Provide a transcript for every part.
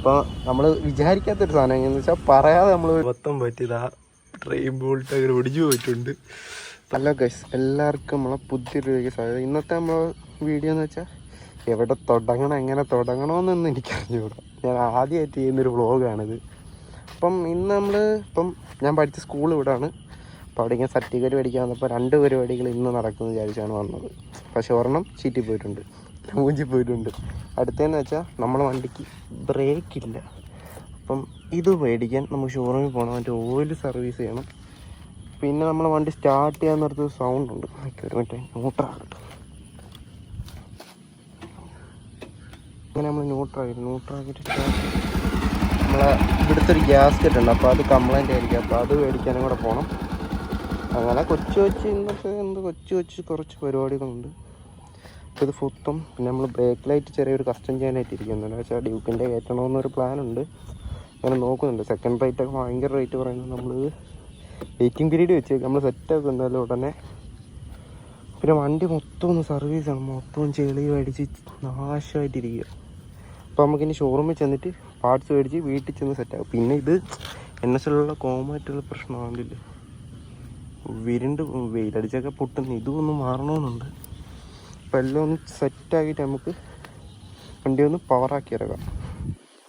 അപ്പോൾ നമ്മൾ വിചാരിക്കാത്തൊരു സാധനം എങ്ങനെയെന്ന് വെച്ചാൽ പറയാതെ നമ്മൾ മൊത്തം പറ്റിയതാ ട്രെയിൻ ബോൾട്ട് അങ്ങനെ ഒടിഞ്ഞു പോയിട്ടുണ്ട്. ഹലോ ഗൈസ് എല്ലാവർക്കും നമ്മളെ പുതിയൊരു സ്വാഗതം. ഇന്നത്തെ നമ്മളെ വീഡിയോ എന്ന് വെച്ചാൽ എവിടെ തുടങ്ങണം എങ്ങനെ തുടങ്ങണമെന്നൊന്നും എനിക്കറിഞ്ഞൂടാ. ഞാൻ ആദ്യമായിട്ട് ചെയ്യുന്നൊരു വ്ളോഗാണിത് അപ്പം ഇന്ന് നമ്മൾ ഇപ്പം ഞാൻ പഠിച്ച സ്കൂൾ ഇവിടാണ്. അപ്പോൾ അവിടെ ഇങ്ങനെ സർട്ടിഫിക്കറ്റ് പഠിക്കാൻ വന്നപ്പോൾ രണ്ട് പരിപാടികൾ ഇന്ന് നടക്കുമെന്ന് വിചാരിച്ചാണ് വന്നത്. പക്ഷേ ഒരെണ്ണം ചീറ്റി പോയിട്ടുണ്ട് മൂഞ്ചി പോയിട്ടുണ്ട്. അടുത്തതെന്ന് വെച്ചാൽ നമ്മളെ വണ്ടിക്ക് ബ്രേക്ക് ഇല്ല. അപ്പം ഇത് മേടിക്കാൻ നമുക്ക് ഷോറൂമിൽ പോകണം അതിന്റെ ഓയിൽ സർവീസ് ചെയ്യണം. പിന്നെ നമ്മളെ വണ്ടി സ്റ്റാർട്ട് ചെയ്യാൻ നേരത്ത് സൗണ്ട് ഉണ്ട്. മറ്റേ ന്യൂട്രാകട്ടെ അങ്ങനെ നമ്മൾ ന്യൂട്രാക്കി ന്യൂട്രാക്കിയിട്ട് നമ്മളെ ഇവിടുത്തെ ഒരു ഗ്യാസ്കറ്റ് ഉണ്ട്. അപ്പോൾ അത് കംപ്ലൈന്റ് ആയിരിക്കും. അപ്പോൾ അത് മേടിക്കാനും കൂടെ പോകണം അങ്ങനെ കൊച്ചു കൊച്ചു ഇന്നത്തെ എന്ത് കൊച്ചു കൊച്ചു കുറച്ച് പരിപാടികളുണ്ട്. ഇത് ഫുത്തും പിന്നെ നമ്മൾ ബ്രേക്ക് ലൈറ്റ് ചെറിയൊരു കസ്റ്റം ചെയ്യാനായിട്ട് ഇരിക്കുന്നുണ്ട് വെച്ചാൽ ഡ്യൂക്കിന്റെ കയറ്റണമെന്നൊരു പ്ലാനുണ്ട്. അങ്ങനെ നോക്കുന്നുണ്ട്. സെക്കൻഡ് റേറ്റ് ഒക്കെ ഭയങ്കര റേറ്റ് പറയുന്നത് നമ്മൾ വെയിറ്റിംഗ് പീരീഡ് വെച്ച് നമ്മൾ സെറ്റാക്കി എന്തായാലും ഉടനെ പിന്നെ വണ്ടി മൊത്തം ഒന്ന് സർവീസാണ് മൊത്തം ചെളി മേടിച്ച് നാശമായിട്ടിരിക്കുക അപ്പോൾ നമുക്കിനി ഷോറൂമിൽ ചെന്നിട്ട് പാർട്സ് മേടിച്ച് വീട്ടിൽ ചെന്ന് സെറ്റാകും പിന്നെ ഇത് എൻ എസ് എല്ലുള്ള കോമായിട്ടുള്ള പ്രശ്നമാകില്ല വിരുണ്ട് വെയിലടിച്ചൊക്കെ പൊട്ടുന്നു ഇതൊന്നും മാറണമെന്നുണ്ട് അപ്പം എല്ലാം ഒന്ന് സെറ്റാക്കിയിട്ട് നമുക്ക് വണ്ടി ഒന്ന് പവറാക്കി ഇറങ്ങാം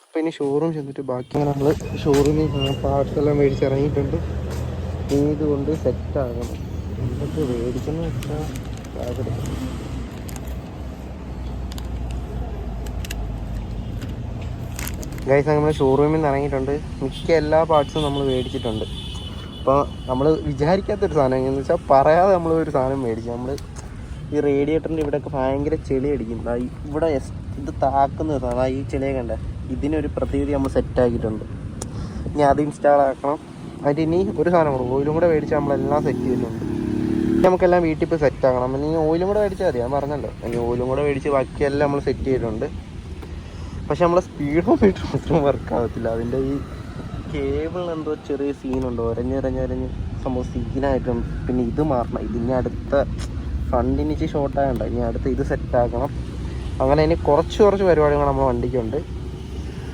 അപ്പം ഇനി ഷോറൂം ചെന്നിട്ട് ബാക്കി നമ്മൾ ഷോറൂമിൽ പാർട്സ് എല്ലാം മേടിച്ച് ഇറങ്ങിയിട്ടുണ്ട്. ഇനി ഇതുകൊണ്ട് സെറ്റാകണം എന്തൊക്കെ മേടിക്കുന്ന വെച്ചാൽ ഗൈസ് നമ്മൾ ഷോറൂമിൽ നിന്ന് ഇറങ്ങിയിട്ടുണ്ട്. മിക്ക എല്ലാ പാർട്സും നമ്മൾ മേടിച്ചിട്ടുണ്ട്. അപ്പോൾ നമ്മൾ വിചാരിക്കാത്തൊരു സാധനം എന്ന് വെച്ചാൽ പറയാതെ നമ്മൾ ഒരു സാധനം മേടിച്ചു നമ്മൾ ഈ റേഡിയേറ്ററിന്റെ ഇവിടെയൊക്കെ ഭയങ്കര ചെളി അടിക്കും ഇവിടെ ഇത് താക്കുന്നത് അതാ ഈ ചെളിയെ കണ്ട. ഇതിനൊരു പ്രതിവിധി നമ്മൾ സെറ്റാക്കിയിട്ടുണ്ട് ഇനി അത് ഇൻസ്റ്റാൾ ആക്കണം. അതിന്റെ ഇനി ഒരു സാധനം കൂടെ ഓയിലും കൂടെ മേടിച്ച് നമ്മളെല്ലാം സെറ്റ് ഇനി നമുക്കെല്ലാം വീട്ടിൽ പോയി സെറ്റ് ആക്കണം. ഇനി ഓയിലും കൂടെ മേടിച്ചാൽ മതി. ഞാൻ പറഞ്ഞല്ലോ. ഇനി ഓയിലും കൂടെ മേടിച്ച് ബാക്കിയെല്ലാം നമ്മൾ സെറ്റ് ചെയ്തിട്ടുണ്ട്. പക്ഷെ നമ്മളെ സ്പീഡോ മീറ്റർ മാത്രം വർക്ക് ആവത്തില്ല. അതിന്റെ ഈ കേബിൾ എന്തോ ചെറിയ സീനുണ്ട് ഒരഞ്ഞൊരഞ്ഞൊരഞ്ഞ് സംഭവം സീനായിട്ടുണ്ട് പിന്നെ ഇത് മാറണം. ഇതിന്റെ അടുത്ത ഫണ്ടിന് ഇച്ചിരി ഷോർട്ടായുണ്ട് ഇനി അടുത്ത് ഇത് സെറ്റാക്കണം അങ്ങനെ ഇനി കുറച്ച് കുറച്ച് പരിപാടികൾ നമ്മുടെ വണ്ടിക്കുണ്ട്.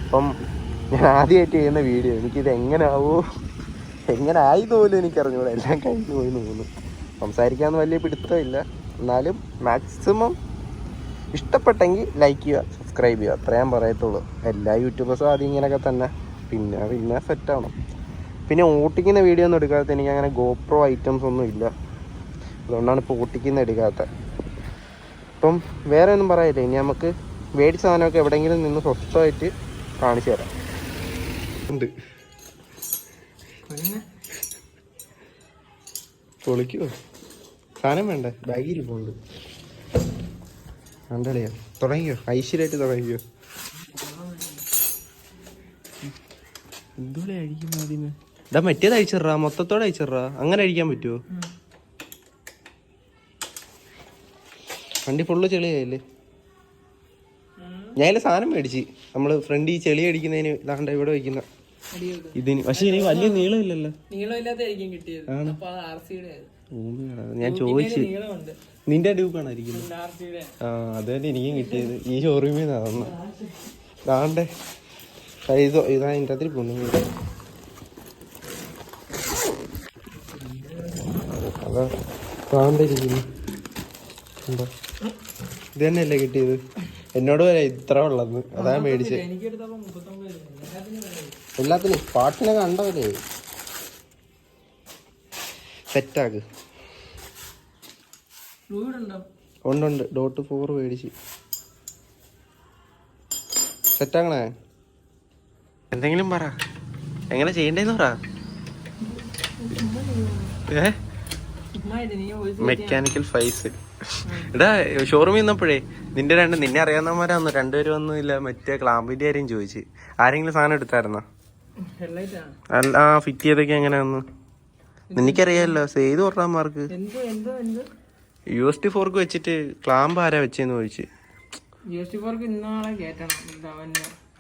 അപ്പം ഞാൻ ആദ്യമായിട്ട് ചെയ്യുന്ന വീഡിയോ എനിക്കിത് എങ്ങനെയാവോ എങ്ങനെ ആയി പോലും എനിക്കറിഞ്ഞൂടാ. എല്ലാം കഴിഞ്ഞു പോയി തോന്നുന്നു. സംസാരിക്കാമെന്ന് വലിയ പിടുത്തമില്ല. എന്നാലും മാക്സിമം ഇഷ്ടപ്പെട്ടെങ്കിൽ ലൈക്ക് ചെയ്യുക സബ്സ്ക്രൈബ് ചെയ്യുക. അത്രേ ഞാൻ പറയത്തുള്ളൂ. എല്ലാ യൂട്യൂബേഴ്സും ആദ്യം ഇങ്ങനെയൊക്കെ തന്നെ. പിന്നെ പിന്നെ സെറ്റ് ആവണം. പിന്നെ ഓട്ടിക്കുന്ന വീഡിയോ ഒന്നും എടുക്കാത്ത എനിക്ക് അങ്ങനെ ഗോപ്രോ ഐറ്റംസ് ഒന്നും ഇല്ല. അതുകൊണ്ടാണ് ഇപ്പോൾ ഊട്ടിക്കുന്ന എടുക്കാത്തത്. അപ്പം വേറെ ഒന്നും പറയില്ല ഇനി നമുക്ക് മേടിച്ച സാധനമൊക്കെ എവിടെയെങ്കിലും നിന്ന് സ്വസ്ഥമായിട്ട് കാണിച്ചു തരാം. ഉണ്ട്. പൊളിക്കുമോ സാധനം വേണ്ട? ബാഗിൽ പോണ്ട്. കണ്ടളിയോ തുടങ്ങിയോ ഐശ്വര്യമായിട്ട് തുടങ്ങിയോ എന്തോടെ അഴിക്കുന്ന ആദ്യമേ ഇതാ മറ്റേത് അഴിച്ചിട്രാ മൊത്തത്തോടെ അഴിച്ചിട്രാ അങ്ങനെ അഴിക്കാൻ പറ്റുമോ വണ്ടി ഫുള്ള് ചെളിയായില്ലേ ഞാൻ സാധനം മേടിച്ച്. നമ്മൾ ഫ്രണ്ട് ഈ ചെളി അടിക്കുന്നതിന് ഇതാണ്ട് ഇവിടെ വെക്കുന്ന ഇതിന്. പക്ഷെ ഇനി വലിയ നീളമില്ലല്ലോ. ഞാൻ ചോദിച്ചു നിന്റെ ഡ്യൂക്കാണ് ഇരിക്കുന്നത്? ആ അത് തന്നെ എനിക്കും കിട്ടിയത്. ഈ ഷോറൂമിൽ നിന്നാണ് തന്ന സൈസോ ആ, ഇതാ എന്റെ അതിൽ പോന്നു അതാ കാണ്ടിരിക്കുന്നു എന്താ? ഇത് തന്നെയല്ലേ കിട്ടിയത്? എന്നോട് വരെ ഇത്ര ഉള്ളത്. അതാ മേടിച്ചത് രൂപ. എല്ലാത്തിനും പാട്ടിനെ കണ്ടവരെ സെറ്റാക്ക്. ഉണ്ടുണ്ട് ഡോട്ട് ഫോർ മേടിച്ച്. സെറ്റാക്കണേ? എന്തെങ്കിലും പറ. എങ്ങനെ ചെയ്യണ്ടേന്ന് പറ. മെക്കാനിക്കൽ ഫൈസ് എടാ ഷോറൂമിൽ നിന്നപ്പോഴേ നിന്റെ രണ്ട് നിന്നെ അറിയാവുന്നവരാന്ന് രണ്ടുപേരും ഒന്നും ഇല്ല. മറ്റേ ക്ലാമ്പിന്റെ കാര്യം ചോദിച്ച്. ആരെങ്കിലും സാധനം എടുത്തായിരുന്നോ? അല്ല ആ ഫിറ്റ് ചെയ്തൊക്കെ എങ്ങനെയാന്ന്? നിനക്കറിയാലോ സെയ്ത് എന്തോ യു എസ് ടി ഫോർക്ക് വെച്ചിട്ട് ക്ലാമ്പ് ആരാ വെച്ചെന്ന് ചോദിച്ച്.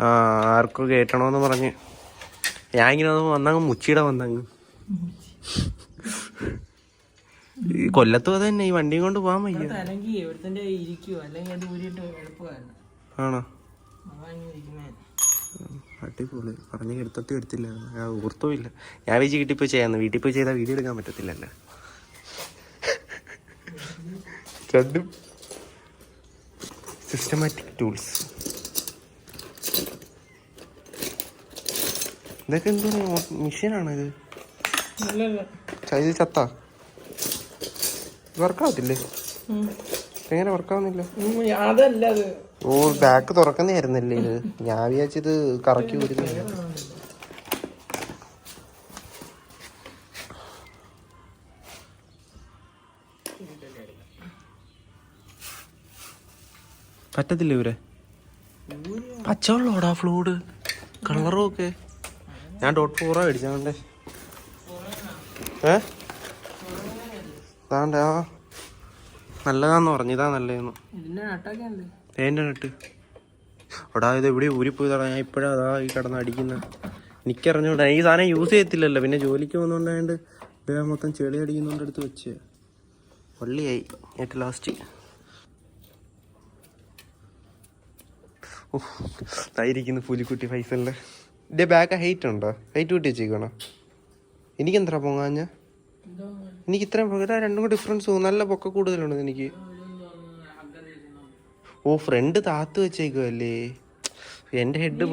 ആ ആർക്കും കേട്ടണോന്ന് പറഞ്ഞ്. ഞാൻ ഇങ്ങനെ വന്നങ്ങ് മുച്ചിയുടെ വന്നങ്ങ്. ഈ കൊല്ലത്തും അത് തന്നെ ഈ വണ്ടിയും കൊണ്ട് പോകാൻ വയ്യ. അല്ലെങ്കിൽ എവിടത്തെ ഇരിക്കുവോ. അല്ലെങ്കിൽ അത് ഊരിയിട്ട് എളുപ്പമായിരുന്നു. ആണോ? അതാ ഇങ്ങനെ ഇരിക്കുന്നേ. അടിപൊളി. പറഞ്ഞ എടുത്തിട്ട് എടുത്തില്ല. ഞാൻ ഓർത്തോ ഇല്ല ഞാൻ വീട്ടിൽ വീട്ടിൽ പോയി ചെയ്യാന്ന്. വീട്ടിൽ പോയി ചെയ്താൽ വീഡിയോ എടുക്കാൻ പറ്റത്തില്ലല്ലോ. രണ്ടും സിസ്റ്റമാറ്റിക് ടൂൾസ് ഇതൊക്കെ എന്തോ മെഷീനാണ് ഇത്? ചത്ത? വർക്കാവത്തില്ലേ? എങ്ങനെ വർക്കാവുന്നില്ല? അതല്ല അത്. ഓ ബാക്ക് തുറക്കുന്നതായിരുന്നല്ലേ ഇത്? ഞാൻ വിചാരിച്ചത് കറക്കി വരുന്നില്ല പറ്റത്തില്ല ഇവരെ? പച്ചവെള്ളോടാ ഫ്ലൂഡ് കളറും ഒക്കെ. ഞാൻ ഡോട്ട് ഫോറാ മേടിച്ചാണ്ടേ ഏ? താണ്ട നല്ലതാന്ന് പറഞ്ഞു ഇതാ നല്ലതെന്ന് ഏന്റെ നട്ട്. എടാ ഇത് എവിടെ ഊരിപ്പോയതാടാ. ഞാൻ ഇപ്പോഴാ അതാ ഈ കടന്ന് അടിക്കുന്ന. എനിക്കറിഞ്ഞൂടാ ഈ സാധനം യൂസ് ചെയ്യത്തില്ലല്ലോ. പിന്നെ ജോലിക്ക് പോകുന്നോണ്ടായത് ഇത് മൊത്തം ചെളി അടിക്കുന്നോണ്ട് എടുത്ത് വെച്ച്. വള്ളിയായി ഏറ്റവും ലാസ്റ്റ് ഇതായിരിക്കുന്നു പുലിക്കുട്ടി ഫൈസലിന്റെ ഇതിന്റെ ബാക്ക് ഹൈറ്റ് ഉണ്ടോ? ഹൈറ്റ് കൂട്ടി വെച്ചേക്കണോ എനിക്കെന്താ പൊങ്ങാഞ്ഞ? എനിക്ക് ഇത്രയും ഇതാ രണ്ടും കൂടെ ഡിഫറൻസ് നല്ല പൊക്ക കൂടുതലുണ്ട് എനിക്ക്. ഓ ഫ്രണ്ട് താത്ത് വെച്ചേക്കുമല്ലേ എന്റെ ഹെഡ്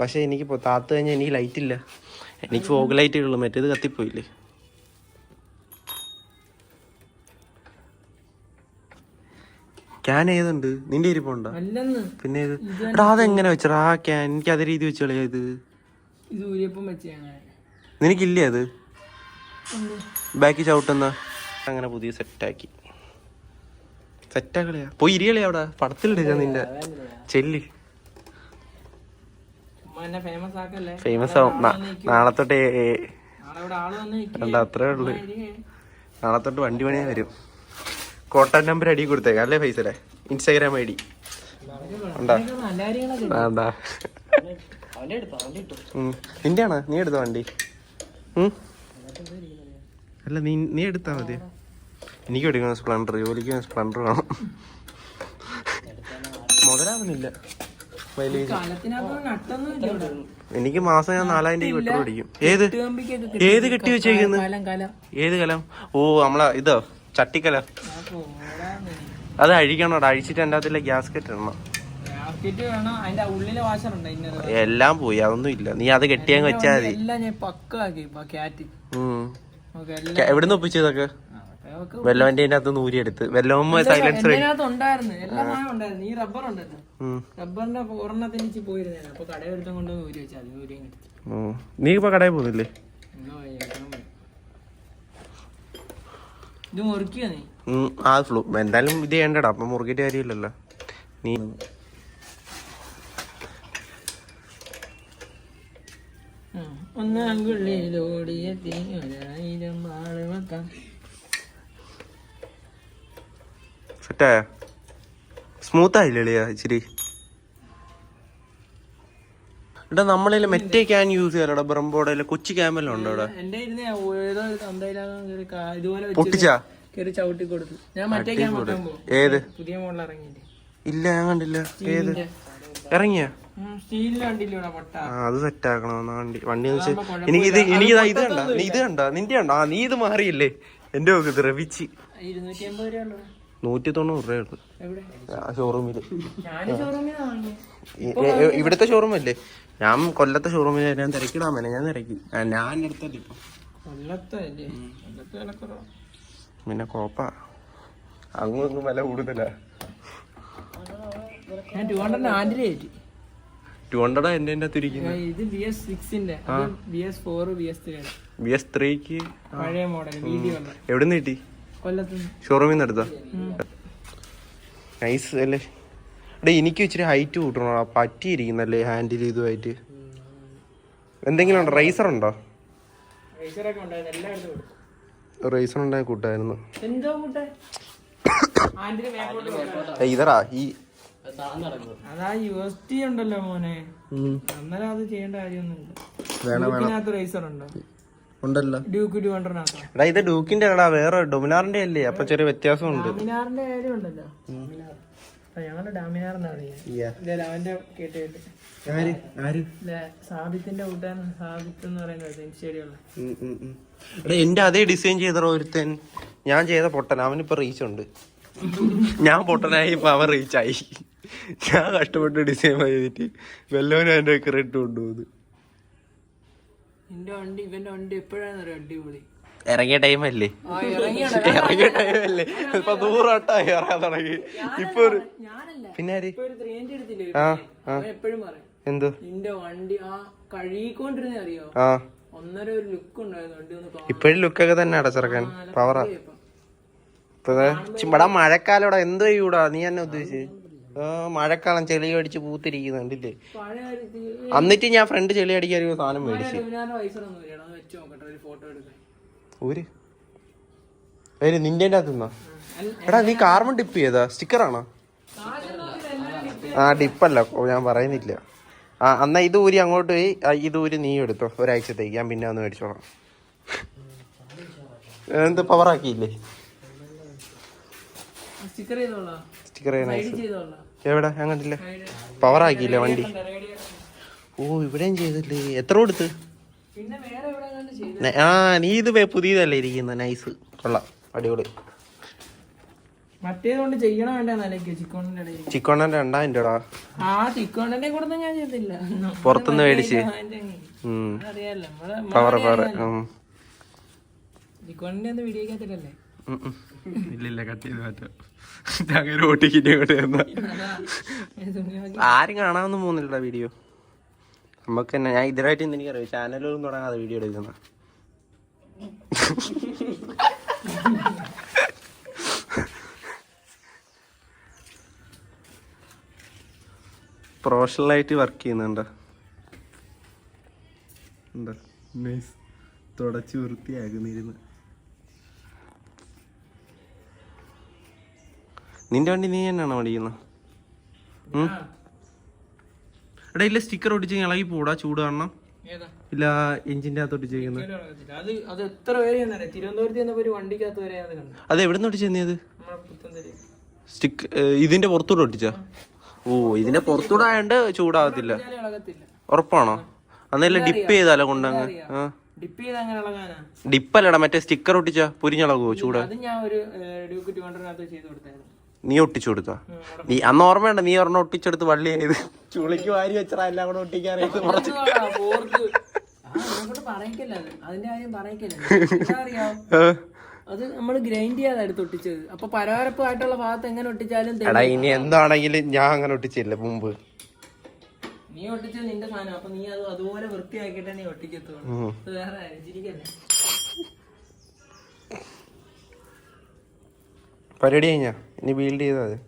പക്ഷെ എനിക്ക് താത്ത് കഴിഞ്ഞാൽ എനിക്ക് ലൈറ്റ് ഇല്ല. എനിക്ക് ഫോഗ് ലൈറ്റ് ഉള്ളു. മറ്റേത് കത്തിപ്പോയില്ലേ? ക്യാൻ ഏതുണ്ട്? നിന്റെ ഇരിപ്പുണ്ടോ പിന്നെ ഏത്? എടാ അതെങ്ങനെ വെച്ചടാ? ആ ക്യാൻ എനിക്ക് അതേ രീതി വെച്ചോളിയത് ഇത്. വെച്ച് നിനക്കില്ലേ അത്? ബാക്കി ചവിട്ടുന്ന അങ്ങനെ പുതിയ സെറ്റാക്കി. സെറ്റാക്കളയാ. പോയി ഇരികളെ അവിടെ. പടത്തിലിടുക നിന്റെ ചെല്ല്. ഫേമസ് ആവും. നാളെ തൊട്ട് അത്രേ ഉള്ളു. നാളെ തൊട്ട് വണ്ടി പണിയാ വരും. കോട്ടാൻ നമ്പർ അടി കൊടുത്തേക്കാം. അല്ലേ ഫൈസലെ? Instagram I D. ഉണ്ടാ നല്ല ആണോ. നീ എടുത്ത വണ്ടി? അല്ല നീ നീ എടുത്താ മതി. എനിക്ക് എടുക്കണം സ്പ്ലണ്ടർ ജോലിക്ക് സ്പ്ലണ്ടർ വേണം. മുതലാവുന്നില്ല. മൈലേജ്. എനിക്ക് മാസം ഞാൻ നാലായിരം രൂപ പെട്രോൾ അടിക്കും. ഏത്? ഏത് കെട്ടി വെച്ചേക്കുന്ന? ഏത് കലം? ഓ നമ്മളെ ഇതോ ചട്ടിക്കല. അത് അഴിക്കണോടാ. അഴിച്ചിട്ട് എന്റെ അതിലെ ഗ്യാസ് കെട്ട് ഇടണം റാക്കറ്റ് വേണം. അതിന്റെ ഉള്ളിലെ ഉണ്ട് ഇന്നത്? എല്ലാം പോയി. അതൊന്നും ഇല്ല. നീ അത് കെട്ടിയങ്ങ് വെച്ചാൽ മതി. എല്ലാം ഞാൻ പക്കാക്കി ക്യാറ്റ് എവിടുന്ന് ഒപ്പിച്ചതൊക്കെ അതൊക്കെ വെല്ലവന്റെ അകത്ത് നൂരിയെടുത്ത് വെല്ലവുമ്പോ സൈലൻസർ ഉണ്ടായിരുന്നു. എല്ലാം ഉണ്ടായിരുന്നു. ഈ റബ്ബർ ഉണ്ടല്ലോ. റബ്ബറിന്റെ ഒരെണ്ണത്തിന് ഇച്ചി പോയിരുന്നേ അപ്പൊ കടയിൽ എടുത്തും നൂരി വെച്ചാൽ അത് കിട്ടി നീ ഇപ്പൊ കടയിൽ പോകുന്നില്ലേ? ഇത് നീ? ആ ഫ്ലൂ എന്തായാലും ഇത് ചെയ്യണ്ടടാ. അപ്പൊ മുറുകിട്ട് കാര്യമില്ലല്ലോ. നീ ഉം. ഒന്നാങ്കുള്ളിലോടിയ തീരായിരം ആൾ വെക്കാം. സെറ്റായ? സ്മൂത്ത് ആയില്ലേ ഇച്ചിരി? എടാ നമ്മളതിൽ മെറ്റേ ക്യാൻ യൂസ് ചെയ്യാലോടാ ബ്രംബോടെ കൊച്ചു ക്യാമല്ലോ ഉണ്ടോ ഇവിടെ ഏതോ പൊട്ടിച്ചാ? പുതിയ മോഡൽ ഇല്ല ഞാൻ കണ്ടില്ല. ഏത്? ഇറങ്ങിയ? അത് സെറ്റ് ആക്കണം വണ്ടി വണ്ടി എനിക്ക് ഇത് എനിക്ക് ഇതാ ഇത് കണ്ട. നീ ഇത് കണ്ട. നിന്റെ കണ്ട. ആ നീ ഇത് മാറിയില്ലേ? എന്റെ നോക്ക് ദ്രവിച്ച് നൂറ്റി തൊണ്ണൂറ് രൂപയുള്ളു ഷോറൂമിൽ ഇവിടുത്തെ ഷോറൂം അല്ലേ ഞാൻ കൊല്ലത്തെ ഷോറൂമിൽ ഞാൻ തിരക്കിടാൻ മേലെ. ഞാൻ തിരക്കി. ഞാൻ എടുത്തല്ലേ ഇപ്പൊ. പിന്നെ കോപ്പ. അങ്ങും ഇങ്ങും വില കൂടുതലാ. ഞാൻ ടു ഹൺഡ്രഡ് ആൻഡിൽ കയറ്റി. ടു ഹൺഡ്രഡാ എന്റെ എന്റെ അകത്ത് ഇത് B S സിക്സിന്റെ B S four B S three B S ത്രീക്ക് പഴയ മോഡൽ വീഡിയോ ഉള്ള. എവിടെ നിന്ന് കിട്ടി? കൊല്ലത്ത് ഷോറൂമിൽ നിന്ന് എടുത്താ നൈസ് അല്ലേ? എടാ എനിക്ക് ഇച്ചിരി ഹൈറ്റ് കൂട്ടണോ പറ്റിയിരിക്കുന്നല്ലേ ഹാൻഡിൽ ഇതുമായിട്ട് എന്തെങ്കിലും ഉണ്ടോ? റൈസർ ഉണ്ടോ? റൈസർ ഉണ്ടായ കൂട്ടായിരുന്നു. ഇതറാ ഈ അതാ യു എസ് ടി ഉണ്ടല്ലോ മോനെ. അന്നേരം അത് ചെയ്യേണ്ട കാര്യമൊന്നുമില്ല. വേണം വേണം. റേസർ ഉണ്ടോ? ഉണ്ടല്ലോ. ഡ്യൂക്ക് ടു ഹൺഡ്രഡിനകത്തോ എടാ ഇത് ഡൂക്കിന്റെ അല്ലടാ വേറെ ഡൊമിനാറിന്റെ അല്ലേ? അപ്പൊ ചെറിയ വ്യത്യാസമുണ്ട് മിനാറിന്റെ കാര്യം ഉണ്ടല്ലോ. ഞങ്ങളുടെ ഡാമിനാർന്നാണ് ഞാൻ ഇല്ല അവന്റെ കേട്ട് കേട്ട് ആര്? ആര്? ഇല്ല സാബിത്തിന്റെ കൂട്ടാൻ സാബിത്ത് എന്ന് പറയുന്നത്. എടാ എന്റെ അതേ ഡിസൈൻ ചെയ്ത ഒരുത്തൻ. ഞാൻ ചെയ്ത പൊട്ടൻ. അവനിപ്പോ റീച്ച് ഉണ്ട്. ഞാൻ പൊട്ടനായി ഇപ്പൊ അവൻ റീച്ചായി ഞാൻ കഷ്ടപ്പെട്ട് ഡിസൈൻ ചെയ്തിട്ട് വല്ലവനും അതിന്റെ ക്രെഡിറ്റ് കൊണ്ടുപോകുന്നു എന്റെ വണ്ടി ഇവന്റെ വണ്ടി എപ്പോഴാണ് അടിപൊളി. ഇറങ്ങിയ ടൈമല്ലേ ഇറങ്ങിയ ടൈമല്ലേ ഇപ്പൊ നൂറോട്ടായി ഇറങ്ങാൻ തുടങ്ങി. ഇപ്പൊ ഒരു ഞാനല്ല. പിന്നെ ആ എന്തു? നിന്റെ വണ്ടി ആ കഴുകിക്കൊണ്ടിരുന്ന അറിയോ? ആ. ഒന്നര ഒരു ലുക്ക് ഉണ്ടായിരുന്നു. ഇപ്പോഴും ലുക്കൊക്കെ തന്നെ അടച്ചിറക്കാൻ പവറാ ഇപ്പം. ഇപ്പൊ ദേ ചിമ്പടാ മഴക്കാലം ഇവിടെ എന്തോ ചെയ്യൂടാ? നീ എന്നെ ഉദ്ദേശിച്ച്? മഴക്കാലം ചെളി അടിച്ച് പൂത്തിരിക്കുന്നുണ്ടില്ലേ? അന്നിട്ട് എന്നിട്ട് ഞാൻ ഫ്രണ്ട് ചെളി അടിക്കാൻ ഒരു സാധനം മേടിച്ചു. ഒരു നിന്റെ എടാ നീ കാർബൺ ഡിപ്പ് ചെയ്താ? സ്റ്റിക്കറാണോ ആ ഡിപ്പല്ല ഞാൻ പറയുന്നില്ല. ആ എന്നാ ഇത് ഊരി അങ്ങോട്ട് പോയി. ഇത് ഊരി നീ എടുത്തോ. ഒരാഴ്ചത്തേക്ക്. ഞാൻ പിന്നെ ഒന്ന് മേടിച്ചോളാം. എന്ത് പവറാക്കിയില്ലേ സ്റ്റിക്കർ സ്റ്റിക്കർ എവിടെ? ഞാൻ പവർ ആക്കിയില്ല വണ്ടി? ഓ ഇവിടെയും ചെയ്തില്ലേ? എത്ര കൊടുത്ത്? ആ നീ ഇത് പുതിയതല്ലേ ഇരിക്കുന്ന. നൈസ് കൊള്ളാം. അടിപൊളി. ചിക്കോണ്ണന്റെ രണ്ടായിരം രൂപടാ. ആ ചിക്കോണിന്റെ ഞാൻ ചെയ്തില്ല. പുറത്തുനിന്ന് മേടിച്ച്. പവർ ഇല്ലില്ല കട്ട് ചെയ്ത് മാറ്റാം. അങ്ങനെ ഓട്ടിക്കിട്ട് ആരും കാണാനൊന്നും പോകുന്നില്ല വീഡിയോ നമുക്ക് തന്നെ ഞാൻ ഇതിനായിട്ട് ഇന്ന് എനിക്കറിയാം ചാനലൊന്നും തുടങ്ങാതെ വീഡിയോ എടുക്കുന്ന. പ്രൊഫഷണലായിട്ട് വർക്ക് ചെയ്യുന്നുണ്ട്. എന്താ? നൈസ് തുടച്ച് നിന്റെ വണ്ടി നീ തന്നെയാണ് ഓടിക്കുന്നത് എടാ ഇല്ല സ്റ്റിക്കർ ഒട്ടിച്ച് ഇളകി പോടാ ചൂട് കാണണം ഇല്ല എഞ്ചിന്റെ അകത്ത് ഒട്ടിച്ചേക്കുന്നത് അത് അത് അത് അത് എവിടെ നിന്ന് ഒട്ടിച്ചത് നമ്മളെ സ്റ്റിക്ക് ഇതിന്റെ പുറത്തൂടെ ഒട്ടിച്ചാ? ഓ ഇതിന്റെ പുറത്തൂടെ ആയണ്ട് ചൂടാകത്തില്ല. ഉറപ്പാണോ? അന്നേരം ഡിപ്പ് ചെയ്താലോ കൊണ്ടങ്ങ്? ഡിപ്പല്ലടാ മറ്റേ സ്റ്റിക്കർ ഒട്ടിച്ചാ? പൊരിഞ്ഞളകോ ചൂടാ? അത് ഞാൻ ഒരു ഡ്യൂക്ക് ടു ഹൺഡ്രഡിനകത്ത് ചെയ്ത് കൊടുത്തായിരുന്നു. നീ ഒട്ടിച്ചു കൊടുക്ക നീ അന്ന് ഓർമ്മയുണ്ട്? നീ ഒരെണ്ണം ഒട്ടിച്ചെടുത്ത് വള്ളിയായത് ചുളിക്ക് വാരി വെച്ചാ എല്ലാം കൂടെ ഒട്ടിക്കാനായിട്ട് കുറച്ച്. അത്? നമ്മൾ ഗ്രൈൻഡ് ചെയ്യാതെ എടുത്ത് ഒട്ടിച്ചത്. അപ്പൊ പരവരപ്പായിട്ടുള്ള ഭാഗത്ത് എങ്ങനെ ഒട്ടിച്ചാലും എടാ ഇനി എന്താണെങ്കിലും ഞാൻ അങ്ങനെ ഒട്ടിച്ചില്ല മുമ്പ്. നീ ഒട്ടിച്ചത് നിന്റെ സാധനം. അപ്പൊ നീ അത് അതുപോലെ വൃത്തിയാക്കിയിട്ടേ നീ ഒട്ടിക്കത്തുള്ളൂ. വേറെ ചിരിക്കല്ലേ? പരിപാടി കഴിഞ്ഞാ? ഇനി ബിൽഡ് ചെയ്താൽ മതി.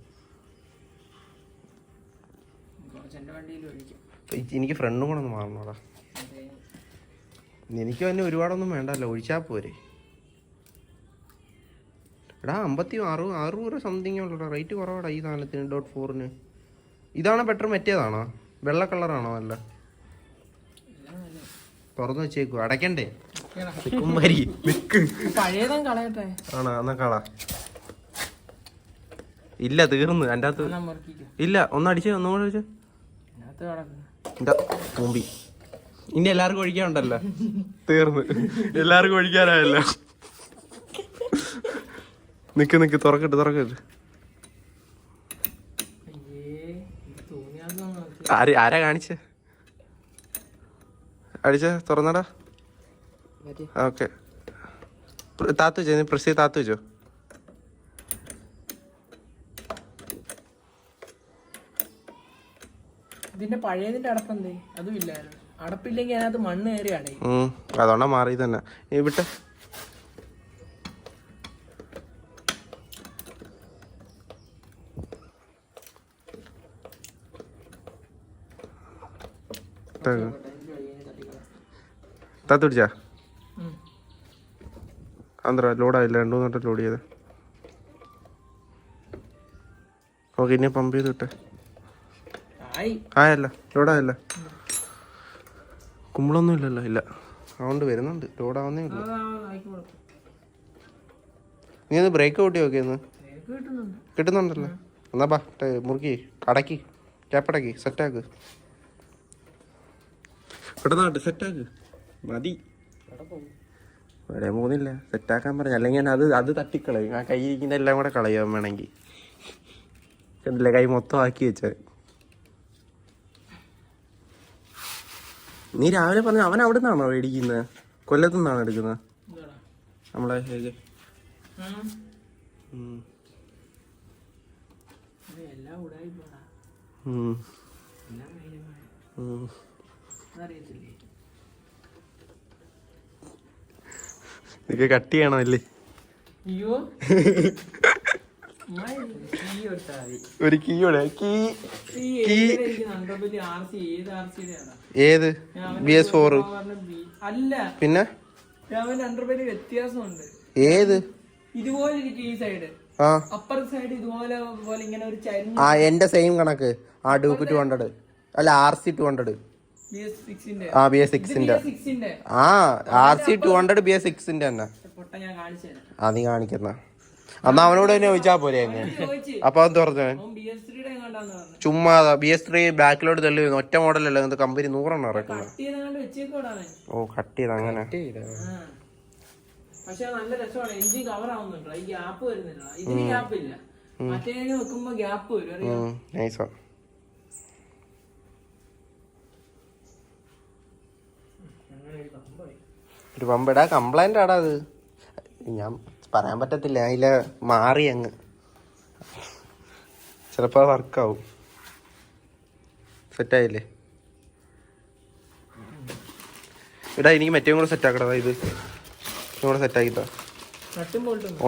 എനിക്ക് ഫ്രണ്ടും കൂടെ ഒന്ന് മാറണോടാ. എനിക്ക് തന്നെ ഒരുപാടൊന്നും വേണ്ടല്ലോ ഒഴിച്ചാ പോരെ. എടാ അമ്പത്തി ആറ് രൂപ സംതിങ് ഉള്ളടാ റേറ്റ് കുറവാടാ ഈ സാധനത്തിന് ഡോട്ട് ഫോറിന് ഇതാണ് ബെറ്റർ മറ്റേതാണോ? വെള്ള കളറാണോ അല്ല. തുറന്നു വെച്ചേക്കു അടയ്ക്കണ്ടേ? ആണോ? എന്നാ കളാ. ഇല്ല തീർന്നു. എന്റെ അകത്ത് ഇല്ല ഒന്ന് അടിച്ചേ ഒന്നും കൂടെ അടിച്ചേ. എന്താ ഇനി എല്ലാവർക്കും ഒഴിക്കാനുണ്ടല്ലോ. തീർന്നു. എല്ലാവർക്കും ഒഴിക്കാനായല്ലോ. നിക്ക് നിക്ക് തുറക്കട്ട് തുറക്കട്ട്. ആര് ആരാ കാണിച്ചേ? അടിച്ച തുറന്നടാ. ഓക്കെ. താത്തു വെച്ചോ പ്രസ് താത്തു വെച്ചോ. ഇതിന്റെ പഴയതിന്റെ അടപ്പെന്തേ? അതും ഇല്ലായിരുന്നു. അടപ്പില്ലെങ്കിൽ അതിനകത്ത് മണ്ണ് കയറി അടയും. ഉം, മാറി തന്നെ വിട്ട. താത്തു പിടിച്ചാ. അന്തര ലോഡായില്ല രണ്ടു മൂന്ന് ലോഡ് ചെയ്ത്. ഓക്കെ ഇനി പമ്പ് ചെയ്ത് വിട്ടെ ആയല്ല ലോഡായല്ല. കുമ്പളൊന്നും ഇല്ലല്ലോ ഇല്ല. അതുകൊണ്ട് വരുന്നുണ്ട്. ലോഡാവുന്നേ ഇല്ല നീ ഒന്ന് ബ്രേക്ക് ഔട്ടി നോക്കിയെന്ന് ഒന്ന് കിട്ടുന്നുണ്ട്. കിട്ടുന്നുണ്ടല്ലോ. എന്നാ ബാ മുറുക്കി അടക്കി ക്യാപ്പടക്കി സെറ്റാക്ക് പെട്ടെന്നാട്ട് സെറ്റാക്ക് മതി. വരെ പോകുന്നില്ല സെറ്റാക്കാൻ പറഞ്ഞ. അല്ലെങ്കിൽ ഞാൻ അത് അത് തട്ടിക്കളയും. ആ കൈ ഇരിക്കുന്ന എല്ലാം കൂടെ കളയാൻ വേണമെങ്കിൽ. എന്തല്ലേ കൈ മൊത്തം ആക്കി വെച്ച നീ രാവിലെ പറഞ്ഞു അവൻ അവിടെ നിന്നാണോ മേടിക്കുന്നത് കൊല്ലത്തു നിന്നാണോ എടുക്കുന്നത് നമ്മളെ നിനക്ക് കട്ട് ചെയ്യണമല്ലേ അയ്യോ ഉമ്മായി ഈ കൊടുത്താ മതി. ഒരു കീ ഇവിടെ കീ. കീ. ഏത് ബി എസ് ഫോർ അല്ല. പിന്നെ? വ്യത്യാസമുണ്ട്. ഏത്? ഇതുപോലെ ഈ സൈഡ് ആ. അപ്പർ സൈഡ് ഇതുപോലെ പോലെ ഇങ്ങനെ ഒരു ആ എന്റെ സെയിം കണക്ക്. ആ ഡൂക്ക് ടു ഹൺഡ്രഡ് അല്ല ആർ സി ടു ഹൺഡ്രഡ് ആ ബി എസ് സിക്സിന്റെ ആ R C two hundred B S സിക്സിന്റെ തന്നെ. ആ നീ കാണിക്കുന്ന. എന്നാ അവനോട് തന്നെ ചോദിച്ചാ പോരെ അങ്ങ് അപ്പൊ അത് തുറന്നു ചുമ്മാ ബി എസ് ത്രീ ബാക്കിലോട്ട് തള്ളി വരുന്നു. ഒറ്റ മോഡലല്ല ഇത് കമ്പനി നൂറെണ്ണം ഇറക്കുന്നത് ഓ കട്ട് ചെയ്ത് അങ്ങനെ. പക്ഷെ നല്ല രസമാണ്. എഞ്ചിൻ കവർ ആവുന്നുണ്ടോ ഈ ഗ്യാപ്പ് വരുന്നില്ല. ഇതിന് ഗ്യാപ്പ് ഇല്ല. വെക്കുമ്പോ ഗ്യാപ്പ് വരും അറിയാം? നൈസാ. ഒരു പമ്പടാ കംപ്ലൈന്റ് ആടാ അത്. ഞാൻ പറയാൻ പറ്റത്തില്ല. അതിലെ മാറി അങ്ങ്. ചിലപ്പോ വർക്കാവും സെറ്റായില്ലേ എടാ എനിക്ക് മറ്റേ കൂടെ സെറ്റ് ആക്കടാ ഇത്. കൂടെ സെറ്റ് ആക്കിത്താ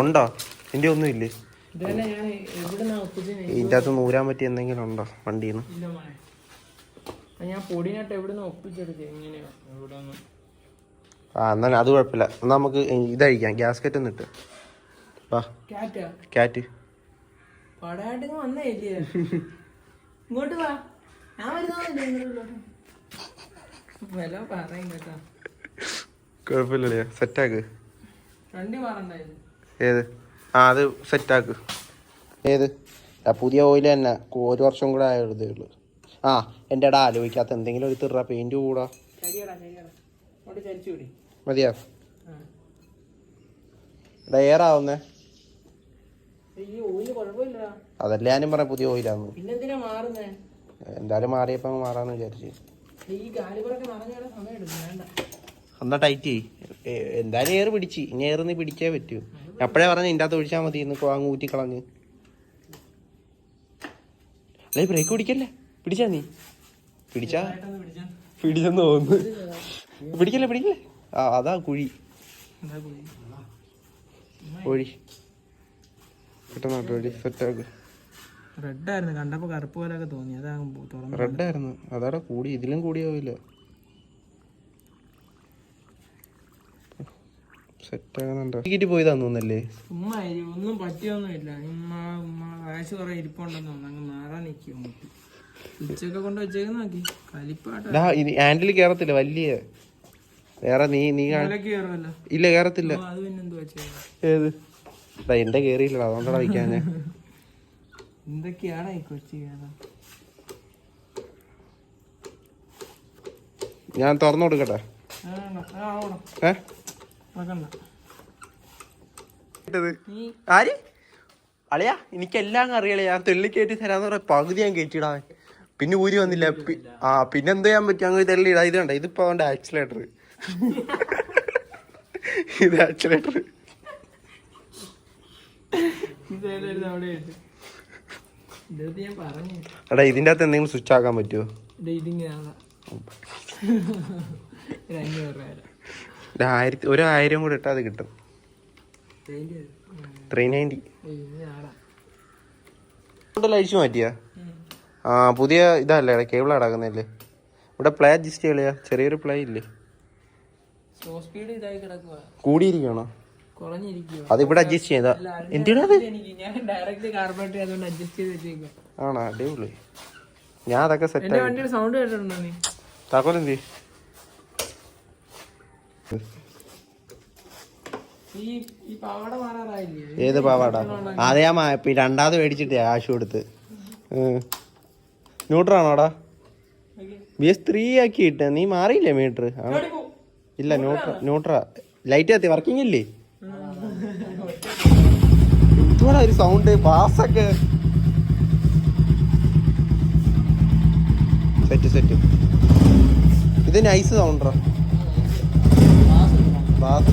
ഉണ്ടോ? എന്റെ ഒന്നും ഇല്ലേ? ഞാൻ ഇതിന്റെ അകത്ത് നൂരാൻ പറ്റിയ എന്തെങ്കിലും ഉണ്ടോ വണ്ടിയിൽ നിന്ന് ഇല്ല എവിടെ നിന്ന് ഞാൻ പൊടിനട്ട് എവിടുന്ന് ഒപ്പിച്ചെടുത്ത് എങ്ങനെയാ എവിടെ നിന്ന് ആ എന്നാൽ അത് കുഴപ്പമില്ല. എന്നാൽ നമുക്ക് ഇതഴിക്കാം ഗ്യാസ്കറ്റ് ഒന്ന് ഇട്ട്. വാ. കാറ്റാ ക്യാറ്റ് ഇങ്ങോട്ട് വാ. ഞാൻ കുഴപ്പമില്ലല്ലേ സെറ്റാക്ക് ഏത്? ആ അത് സെറ്റാക്ക് ഏത്? ആ പുതിയ ഓയിൽ തന്നെ. ഒരു വർഷം കൂടെ ആയതേ ഉള്ളൂ. ആ എന്റെ ഇടാ ആലോചിക്കാത്ത എന്തെങ്കിലും ഒരു തിറ പെയിന്റ് കൂടാ. ശരിയടാ ശരിയടാ ചരിച്ചു വിടി മതിയാ? എടാ ഏറാവുന്നേ. അതല്ല ഞാനും പറയാം പുതിയ ഓയിലാന്ന്. എന്തായാലും മാറിയപ്പോ മാറാന്ന് വിചാരിച്ചു. എന്നാ ടൈറ്റ് എന്തായാലും ഏറ് പിടിച്ച്. ഇനി ഏറ് നീ പിടിച്ചേ പറ്റൂ. എപ്പോഴേ പറഞ്ഞു ഇതിന്റെ അകത്ത് ഒഴിച്ചാൽ മതി ഇന്ന് അങ്ങ് ഊറ്റി കളഞ്ഞ്. അല്ലെ ബ്രേക്ക് പിടിക്കല്ലേ? പിടിച്ചാ നീ? പിടിച്ചാ. പിടിച്ചെന്ന് തോന്നുന്നു. പിടിക്കല്ലേ പിടിക്കല്ലേ? ആ അതാ കുഴി. കുഴി. പെട്ടെന്ന് കുഴി. സെറ്റാക്ക് റെഡായിരുന്നു കണ്ടപ്പോ കറുപ്പ് പോലെയൊക്കെ തോന്നി. അതാ റെഡായിരുന്നു അതാടെ കൂടി. ഇതിലും കൂടിയാവില്ല. സെറ്റാകുന്നുണ്ടോ പോയതാന്ന് തോന്നല്ലേ ഇരി- ഒന്നും പറ്റിയൊന്നുമില്ല. കാശ് കുറെ ഇരിപ്പുണ്ടെന്ന് തോന്നുന്നു. അങ്ങ് മാറാൻ നിൽക്കും ഉച്ചയൊക്കെ കൊണ്ട് വെച്ചേക്ക് നോക്കി. കലിപ്പാട്ടാ. ഇനി ഹാൻഡിൽ കയറത്തില്ല വലിയ വേറെ നീ നീ ഇല്ല കേറത്തില്ല. ഏത്? എന്റെ കേറിയില്ലടാ അതുകൊണ്ടാണ് വയ്ക്കാഞ്ഞ എന്തൊക്കെയാണ് കൊച്ചി ഞാൻ തുറന്നു കൊടുക്കട്ടെ? ആര്? അളിയാ എനിക്കെല്ലാം അറിയാളെ ഞാൻ തെള്ളി കയറ്റി തരാന്ന് പറയാം പകുതി ഞാൻ കയറ്റിടാ പിന്നെ ഊരി വന്നില്ല. ആ പിന്നെന്ത് ചെയ്യാൻ പറ്റും? അങ്ങ് തെള്ളിയിടാ. ഇത് കണ്ട? ഇതിപ്പോ അവന്റെ ആക്സിലേറ്റർ ഇത് ആക്സിലേറ്റർ എടാ ഇതിന്റെ അകത്ത് എന്തെങ്കിലും സ്വിച്ച് ആക്കാൻ പറ്റുമോ ഒരു ആയിരത്തി ആയിരം കൂടെ ഇട്ടാ അത് കിട്ടും. ത്രീ നയന്റി അഴിച്ചു മാറ്റിയാ? ആ പുതിയ ഇതല്ലേ കേബിൾ അടക്കുന്നല്ലേ ഇവിടെ പ്ലേ അഡ്ജസ്റ്റ് ചെയ്യലയാ ചെറിയൊരു പ്ലേ ഇല്ലേ? സ്പീഡ് ഇതായി കിടക്കുക കൂടിയിരിക്കണോ കുറഞ്ഞിരിക്കുക അത് ഇവിടെ അഡ്ജസ്റ്റ് ചെയ്താ എന്തിനാ അത്? ഞാൻ ഡയറക്റ്റ് കാർബേറ്റ് അതുകൊണ്ട് അഡ്ജസ്റ്റ് ചെയ്ത് വെച്ചേക്കുക ആണോ? അടിപൊളി. ഞാൻ അതൊക്കെ സെറ്റ് എന്റെ വണ്ടിയുടെ സൗണ്ട് കേട്ടിട്ടുണ്ടോ നീ? താക്കോൽ എന്തി? പാവാട അതെയാ ഏത് പാവാടാ? അതേ ആ മാ- ഇപ്പൊ ഈ രണ്ടാമത് മേടിച്ചിട്ടേ ആശു കൊടുത്ത് ന്യൂട്രാണോടാ ബി എസ് ത്രീ ആക്കി ഇട്ട നീ മാറിയില്ലേ മീറ്റർ ഇല്ല ന്യൂട്ര ന്യൂട്ര ലൈറ്റ് കത്തി വർക്കിംഗ് ഇല്ലേ? ഒരു സൗണ്ട് ബാസൊക്കെ സെറ്റ് സെറ്റ് ഇത് നൈസ് സൗണ്ടോ ബാസ്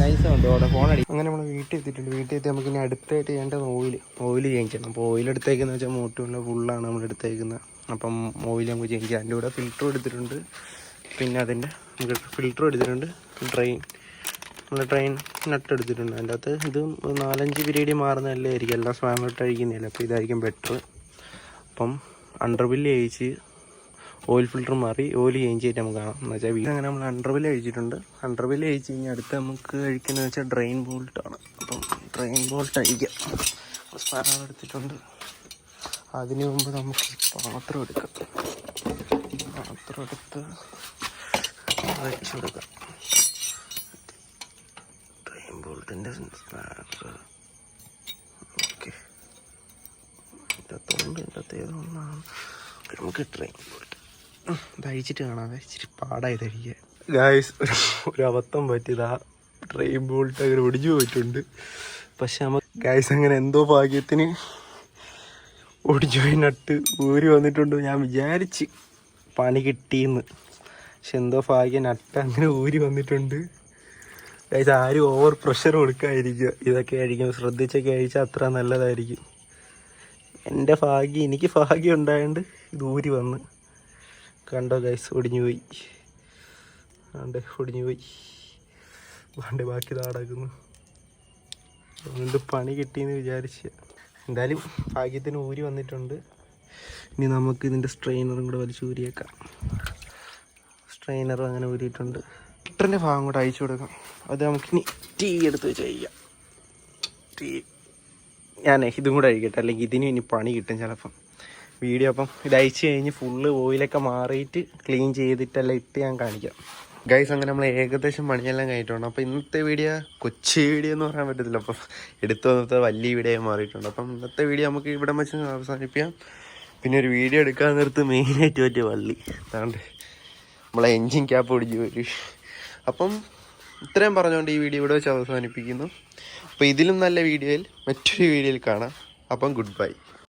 നൈസ് സൗണ്ട് അവിടെ ഫോൺ അടി അങ്ങനെ നമ്മൾ വീട്ടിൽ എത്തിയിട്ടുണ്ട്. വീട്ടിൽ എത്തി നമുക്ക് ഇനി അടുത്തായിട്ട് ചെയ്യേണ്ടത് ഓയിൽ ഓയിൽ ചേഞ്ച് ചെയ്യണം. അപ്പോൾ ഓയിൽ എടുത്തേക്കെന്ന് വെച്ചാൽ മോട്ടുള്ള ഫുള്ളാണ് നമ്മൾ എടുത്തേക്കുന്നത് അപ്പം ഓയിൽ നമുക്ക് ചേഞ്ച് ചെയ്യാം. അതിന്റെ കൂടെ ഫിൽറ്റർ എടുത്തിട്ടുണ്ട്. പിന്നെ അതിന്റെ നമുക്ക് ഫിൽറ്റർ എടുത്തിട്ടുണ്ട്. ഡ്രെയിൻ നമ്മൾ ഡ്രെയിൻ നട്ട് എടുത്തിട്ടുണ്ട്. അതിന്റെ അകത്ത് ഇത് നാലഞ്ച് പിരീഡി മാറുന്നതല്ലേ ആയിരിക്കും. എല്ലാം സ്പാം ഇട്ട് അഴിക്കുന്നില്ല അപ്പോൾ ഇതായിരിക്കും ബെറ്റർ അപ്പം അണ്ടർബില്ല് അഴിച്ച് ഓയിൽ ഫിൽറ്റർ മാറി ഓയിൽ ചേഞ്ച് ചെയ്തിട്ട് നമുക്ക് കാണാം. എന്ന് വെച്ചാൽ വീട് അങ്ങനെ നമ്മൾ അണ്ടർബില്ല് അഴിച്ചിട്ടുണ്ട്. അണ്ടർബില്ല് അഴിച്ച് കഴിഞ്ഞാൽ അടുത്ത് നമുക്ക് കഴിക്കുന്നത് വെച്ചാൽ ഡ്രെയിൻ ബോൾട്ടാണ് അപ്പം ഡ്രെയിൻ ബോൾട്ട് അഴിക്കാം. സ്പാനാണ് എടുത്തിട്ടുണ്ട്. അതിനു മുമ്പ് നമുക്ക് പാത്രം എടുക്കാം. പാത്രം എടുത്ത് അഴിച്ചു കൊടുക്കാം ട്രെയിൻ ബോൾട്ടിന്റെ ഓക്കെ അകത്ത് ഏതോ ഒന്നാണ് നമുക്ക് ട്രെയിൻ ബോൾട്ട് ഇത് അഴിച്ചിട്ട് കാണാം. ഇച്ചിരി പാടായി തരിക ഗായ്സ് ഒരു അബദ്ധം പറ്റിയതാ. ട്രെയിൻ ബോൾട്ട് അങ്ങനെ ഒടിഞ്ഞു പോയിട്ടുണ്ട്. പക്ഷെ നമുക്ക് ഗായ്സ് അങ്ങനെ എന്തോ ഭാഗ്യത്തിന് ഒടിഞ്ഞു പോയി നട്ട് ഊരി വന്നിട്ടുണ്ട്. ഞാൻ വിചാരിച്ച് പണി കിട്ടിയെന്ന്. പക്ഷെ എന്തോ ഭാഗ്യം നട്ട് അങ്ങനെ ഊരി വന്നിട്ടുണ്ട്. ഗൈസ് ആരും ഓവർ പ്രഷർ കൊടുക്കാതിരിക്കുക. ഇതൊക്കെ ആയിരിക്കും. ശ്രദ്ധിച്ചൊക്കെ കഴിച്ചാൽ അത്ര നല്ലതായിരിക്കും. എന്റെ ഭാഗ്യം എനിക്ക് ഭാഗ്യം ഉണ്ടായതുകൊണ്ട് ഇത് ഊരി വന്ന്. കണ്ടോ ഗൈസ് ഒടിഞ്ഞു പോയി. ആണ്ട് ഒടിഞ്ഞു പോയി. വേണ്ട ബാക്കി താടാക്കുന്നു അതുകൊണ്ട് പണി കിട്ടിയെന്ന് വിചാരിച്ച. എന്തായാലും ഭാഗ്യത്തിന് ഊരി വന്നിട്ടുണ്ട്. ഇനി നമുക്ക് ഇതിന്റെ സ്ട്രെയിനറും കൂടെ വലിച്ചു ഊരിയേക്കാം. സ്ട്രെയിനറും അങ്ങനെ ഊരിയിട്ടുണ്ട്. ഇട്ടറിന്റെ ഭാഗം കൂടെ അയച്ചു കൊടുക്കാം. അത് നമുക്കിനി ടീ എടുത്ത് ചെയ്യാം ടീ. ഞാൻ ഇതും കൂടെ അഴിക്കട്ടെ. അല്ലെങ്കിൽ ഇതിനും ഇനി പണി കിട്ടും ചിലപ്പം. വീഡിയോ അപ്പം ഇത് അയച്ചു കഴിഞ്ഞ് ഫുള്ള് ഓയിലൊക്കെ മാറിയിട്ട് ക്ലീൻ ചെയ്തിട്ടല്ല ഇട്ട് ഞാൻ കാണിക്കാം. ഗൈസ് അങ്ങനെ നമ്മൾ ഏകദേശം പണിയെല്ലാം കഴിഞ്ഞിട്ടുണ്ട്. അപ്പോൾ ഇന്നത്തെ വീഡിയോ കൊച്ചു വീഡിയോ എന്ന് പറയാൻ പറ്റത്തില്ല. അപ്പം എടുത്തു വന്നത്തെ വലിയ വീഡിയോ മാറിയിട്ടുണ്ട്. അപ്പം ഇന്നത്തെ വീഡിയോ നമുക്ക് ഇവിടെ വെച്ച് അവസാനിപ്പിക്കാം. പിന്നെ ഒരു വീഡിയോ എടുക്കാൻ നിർത്ത് മെയിനായിട്ട് പറ്റിയ വള്ളി അതാണ്ട് നമ്മളെ എൻജിൻ ക്യാപ്പ് ഒടിഞ്ഞു പോയി അപ്പം ഇത്രയും പറഞ്ഞുകൊണ്ട് ഈ വീഡിയോ ഇവിടെ വെച്ച് അവസാനിപ്പിക്കുന്നു. അപ്പോൾ ഇതിലും നല്ല വീഡിയോയിൽ മറ്റൊരു വീഡിയോയിൽ കാണാം. അപ്പം ഗുഡ് ബൈ